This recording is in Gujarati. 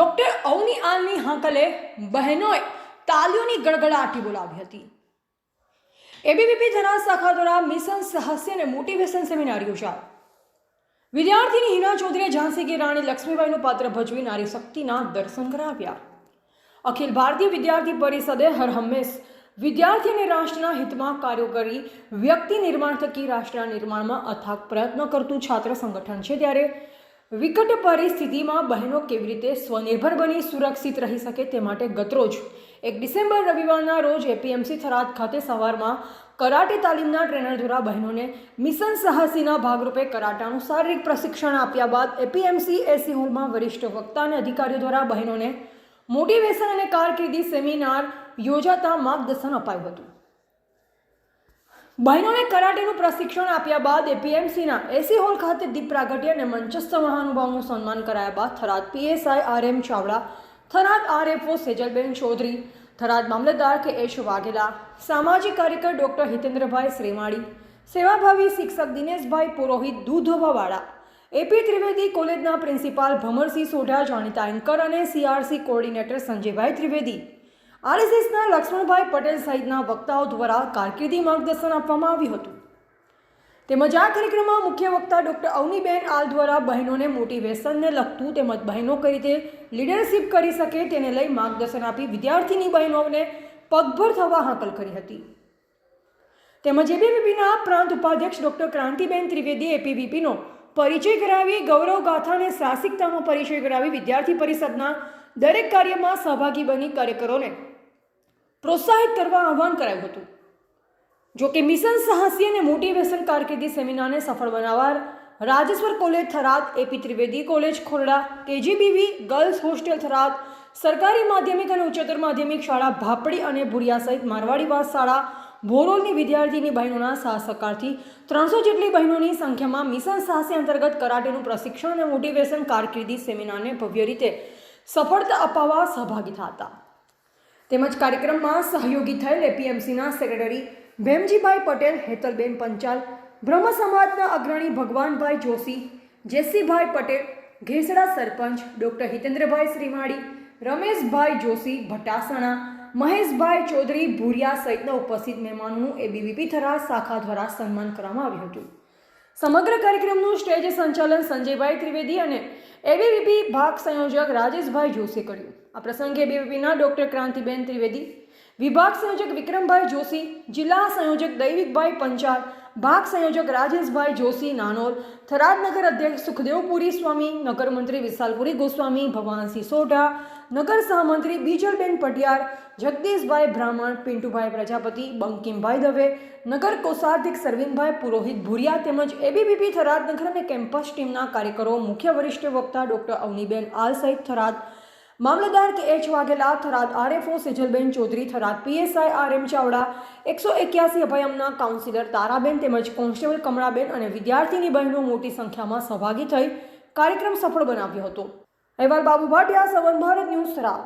ડોક્ટર અવની આલની હાંકલે બહેનોએ તાલીઓની ગડગડાટી બોલાવી હતી. એબીવીપી ધનાજ શાખા દ્વારા મિશન સાહસ્ય અને મોટિવેશન સેમિનાર યોજાયો વિદ્યાર્થીની હિના ચૌધરીએ ઝાંસી કી રાણી લક્ષ્મીબાઈનું પાત્ર ભજવી નારી શક્તિના દર્શન કરાવ્યા. અખિલ ભારતીય વિદ્યાર્થી પરિષદે હર હંમેશ વિદ્યાર્થી અને રાષ્ટ્રના હિતમાં કાર્યો કરી વ્યક્તિ નિર્માણ થકી રાષ્ટ્રના નિર્માણમાં અથાગ પ્રયત્ન કરતું છાત્ર સંગઠન છે ત્યારે વિકટ પરિસ્થિતિમાં બહેનો કેવી રીતે સ્વનિર્ભર બની સુરક્ષિત રહી શકે તે માટે ગતરોજ એક ડિસેમ્બર રવિવારના રોજ એપીએમસી થરાદ ખાતે સવારમાં કરાટે તાલીમના ટ્રેનર દ્વારા બહેનોને મિશન સાહસીના ભાગરૂપે કરાટાનું શારીરિક પ્રશિક્ષણ આપ્યા બાદ એપીએમસી એસી હોલમાં વરિષ્ઠ વક્તા અને અધિકારીઓ દ્વારા બહેનોને મોટિવેશન અને કારકિર્દી સેમિનાર યોજાતા માર્ગદર્શન અપાયું હતું. બહેનોને કરાટેનું પ્રશિક્ષણ આપ્યા બાદ એપીએમસીના એસી હોલ ખાતે દીપ પ્રાગટ્ય અને મંચસ્થ મહાનુભાવનું સન્માન કરાયા બાદ Tharad PSI R M Chavda, Tharad RFO Sejalben Chaudhary, Tharad મામલતદાર કે એશ વાઘેલા, સામાજિક કાર્યકર ડૉક્ટર હિતેન્દ્રભાઈ શ્રીમાળી, સેવાભાવી શિક્ષક દિનેશભાઈ પુરોહિત દૂધવાવાળા, એપી ત્રિવેદી કોલેજના પ્રિન્સિપાલ ભમરસિંહ સોઢા, જાણીતા એન્કર અને સીઆરસી કોઓર્ડિનેટર સંજયભાઈ ત્રિવેદી આરએસએસના લક્ષ્મણભાઈ પટેલ સહિતના વક્તાઓ દ્વારા કારકિર્દી માર્ગદર્શન આપવામાં આવ્યું હતું. તેમજ આ કાર્યક્રમમાં મુખ્ય વક્તા ડૉક્ટર અવનીબેન આલ દ્વારા બહેનોને મોટિવેશનને લગતું તેમજ બહેનો કઈ રીતે લીડરશિપ કરી શકે તેને લઈ માર્ગદર્શન આપી વિદ્યાર્થીની બહેનોને પગભર થવા હાકલ કરી હતી. તેમજ એબીવીપીના પ્રાંત ઉપાધ્યક્ષ ડૉક્ટર ક્રાંતિબેન ત્રિવેદી એપીવીપીનો પરિચય કરાવી, ગૌરવ ગાથા સાહસિકતાનો પરિચય કરાવી વિદ્યાર્થી પરિષદના દરેક કાર્યમાં સહભાગી બની કાર્યકરોને પ્રોત્સાહિત કરવા આહ્વાન કરાયું હતું. જો કે મિશન સાહસી અને મોટિવેશન કારકિર્દી સેમિનારને સફળ બનાવવા Rajeshwar college Tharad, AP Trivedi college, Khorda, KGBV girls hostel Tharad, સરકારી માધ્યમિક અને ઉચ્ચતર માધ્યમિક શાળા, ભાપડી અને ભુરિયા સહિત મારવાડીવાસ શાળા, ભોરોલની વિદ્યાર્થીની બહેનોના સાહ સહકારથી ત્રણસો જેટલી બહેનોની સંખ્યામાં મિશન સાહસી અંતર્ગત કરાટેનું પ્રશિક્ષણ અને મોટિવેશન કારકિર્દી સેમિનારને ભવ્ય રીતે સફળતા અપાવવા સહભાગી થયા હતા. તેમજ કાર્યક્રમમાં સહયોગી થયેલ એપીએમસીના સેક્રેટરી ભેમજીભાઈ પટેલ, હેતલબેન પંચાલ, બ્રહ્મ સમાજના અગ્રણી ભગવાનભાઈ જોશી, જેસીભાઈ પટેલ, ઘેસડા સરપંચ ડૉક્ટર હિતેન્દ્રભાઈ શ્રીમાળી, રમેશભાઈ જોશી ભટાસણા મહેશભાઈ ચૌધરી ભૂરિયા સહિતના ઉપસ્થિત મહેમાનોનું એબીવીપી થરા શાખા દ્વારા સન્માન કરવામાં આવ્યું હતું. સમગ્ર કાર્યક્રમનું સ્ટેજ સંચાલન સંજયભાઈ ત્રિવેદી અને એબીવીપી ભાગ સંયોજક રાજેશભાઈ જોશી કર્યું. આ પ્રસંગે એબીવીપીના ડૉક્ટર ક્રાંતિબેન ત્રિવેદી, વિભાગ સંયોજક વિક્રમભાઈ જોશી, જિલ્લા સંયોજક દૈવિકભાઈ પંચાલ, ભાગ સંયોજક રાજેશભાઈ જોશી નાનોલ થરાદનગર અધ્યક્ષ સુખદેવપુરી સ્વામી, નગરમંત્રી વિશાલપુરી ગોસ્વામી ભગવાનસિંહ સોઢા નગર સહમંત્રી બીજલબેન પટિયાર જગદીશભાઈ બ્રાહ્મણ, પિન્ટુભાઈ પ્રજાપતિ, બંકિમભાઈ દવે, નગર કોષાધ્યક્ષ સરવિંદભાઈ પુરોહિત ભુરિયા તેમજ એબીવીપી થરાદ નગર અને કેમ્પસ ટીમના કાર્યકરો, મુખ્ય વરિષ્ઠ વક્તા ડૉક્ટર અવનીબેન આલ સહિત થરાદ મામલતદાર K H Vaghela, Tharad RFO Sejalben Chaudhary, Tharad PSI R M Chavda, એકસો એક્યાસી અભયમના કાઉન્સિલર તારાબેન તેમજ કોન્સ્ટેબલ કમળાબેન અને વિદ્યાર્થીની બહેનો મોટી સંખ્યામાં સહભાગી થઈ કાર્યક્રમ સફળ બનાવ્યો હતો. અહેવાલ બાબુ ભાટિયા સવન ભારત ન્યૂઝ થરાદ.